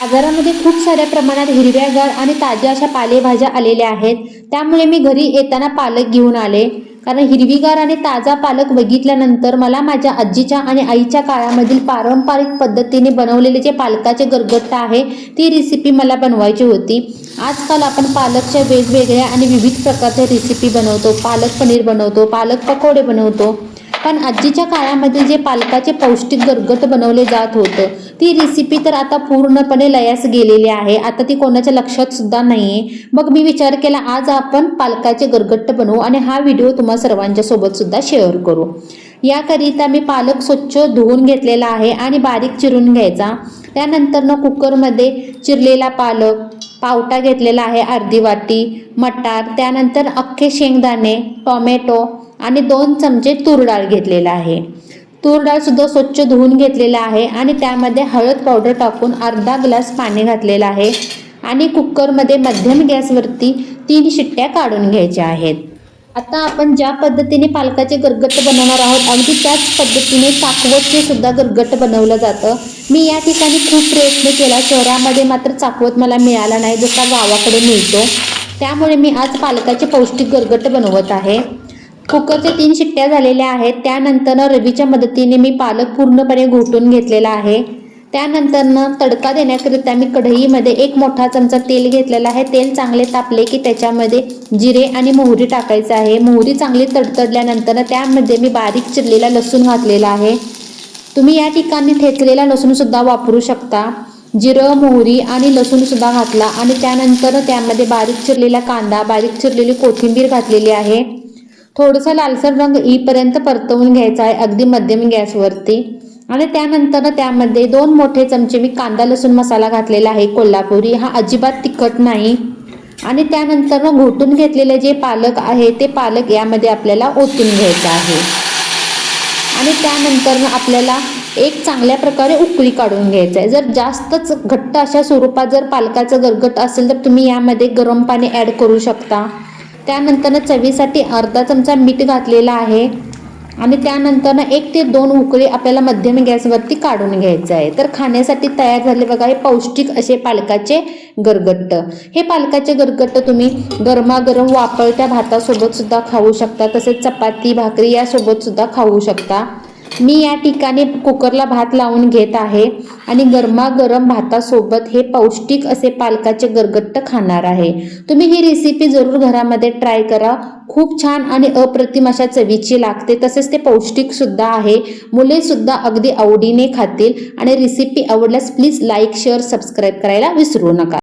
बाजारामध्ये खूप साऱ्या प्रमाणात हिरव्यागार आणि ताज्या अशा पालेभाज्या आलेल्या आहेत. त्यामुळे मी घरी येताना पालक घेऊन आले. कारण हिरवीगार आणि ताजा पालक बघितल्यानंतर मला माझ्या आजीच्या आणि आईच्या काळामधील पारंपरिक पद्धतीने बनवलेले जे पालकाचे गरगट्ट आहे ती रेसिपी मला बनवायची होती. आजकाल आपण पालकच्या वेगवेगळ्या आणि विविध प्रकारच्या रेसिपी बनवतो. पालक पनीर बनवतो पालक पकोडे बनवतो. पण आजीच्या काळामध्ये जे पालकाचे पौष्टिक गरगट बनवले जात होतं ती रेसिपी तर आता पूर्णपणे लयास गेलेली आहे. आता ती कोणाच्या लक्षात सुद्धा नाहीये. मग मी विचार केला आज आपण पालकाचे गरगट्ट बनवू आणि हा व्हिडिओ तुम्हा सर्वांच्या सोबत सुद्धा शेअर करू. याकरिता मी पालक स्वच्छ धुवून घेतलेला आहे आणि बारीक चिरून घ्यायचा. त्यानंतर न कुकरमध्ये चिरलेला पालक पावटा घेतलेला आहे अर्धी वाटी मटार त्यानंतर अख्खे शेंगदाणे टोमॅटो आणि दोन चमचे तूर डाळ घेतलेला आहे. तूर डाळ सुद्धा स्वच्छ धुवून घेतलेला आहे आणि त्यामध्ये हळद पावडर टाकून अर्धा ग्लास पाणी घातलेलं आहे आणि कुकरमध्ये मध्यम गॅसवरती तीन शिट्ट्या काढून घ्यायच्या आहेत. आता आपण ज्या पद्धतीने पालकाचे गरगट बनवणार आहोत अगदी त्याच पद्धतीने चाकवतचे सुद्धा गरगट बनवलं जातं. मी या ठिकाणी खूप प्रयत्न केला शहरामध्ये मात्र चाकवत मला मिळाला नाही जसा गावाकडे मिळतो. त्यामुळे मी आज पालकाचे पौष्टिक गरगट बनवत आहे. कुकरच्या तीन शिट्ट्या झालेल्या आहेत. त्यानंतर रवीच्या मदतीने मी पालक पूर्णपणे घोटून घेतलेला आहे. त्यानंतरनं तडका देण्याकरिता मी कढईमध्ये एक मोठा चमचा तेल घेतलेला आहे. तेल चांगले तापले की त्याच्यामध्ये जिरे आणि मोहरी टाकायचं आहे. मोहरी चांगली तडतडल्यानंतर त्यामध्ये मी बारीक चिरलेला लसूण घातलेला आहे. तुम्ही या ठिकाणी ठेचलेला लसूणसुद्धा वापरू शकता. जिरं मोहरी आणि लसूणसुद्धा घातला आणि त्यानंतर त्यामध्ये बारीक चिरलेला कांदा बारीक चिरलेली कोथिंबीर घातलेली आहे. थोडंसं लालसर रंग येईपर्यंत परतवून घ्यायचा आहे अगदी मध्यम गॅसवरती. आणि त्यानंतर त्यामध्ये दोन मोठे चमचे मी कांदा लसूण मसाला घातलेला आहे कोल्हापुरी. हा अजिबात तिखट नाही. आणि त्यानंतर घोटून घेतलेले जे पालक आहे ते पालक यामध्ये आपल्याला ओतून घ्यायचं आहे. आणि त्यानंतर आपल्याला एक चांगल्या प्रकारे उकळी काढून घ्यायचं आहे. जर जास्तच घट्ट अशा स्वरूपात जर पालकाचं गरगट असेल तर तुम्ही यामध्ये गरम पाणी ॲड करू शकता. त्यानंतर चवीसाठी अर्धा चमचा मीठ घातलेला आहे. आणि त्यानंतर एक ते दोन उकळी आपल्याला मध्यम गॅसवरती काढून घ्यायचं आहे. तर खाण्यासाठी तयार झाले बघा हे पौष्टिक असे पालकाचे गरगट्ट. हे पालकाचे गरगट्ट तुम्ही गरमागरम वापरत्या भातासोबत सुद्धा खाऊ शकता. तसेच चपाती भाकरी यासोबत सुद्धा खाऊ शकता. मी या ठिकाणी कुकरला भात लावून घेत आहे आणि गरमागरम भातासोबत हे पौष्टिक असे पालकाचे गरगट्ट खाणार आहे. तुम्ही ही रेसिपी जरूर घरामध्ये ट्राय करा. खूप छान आणि अप्रतिम अशा चवीची लागते. तसेच ते पौष्टिक सुद्धा आहे. मुले सुद्धा अगदी आवडीने खातील आणि रेसिपी आवडल्यास प्लीज लाईक शेअर सबस्क्राईब करायला विसरू नका.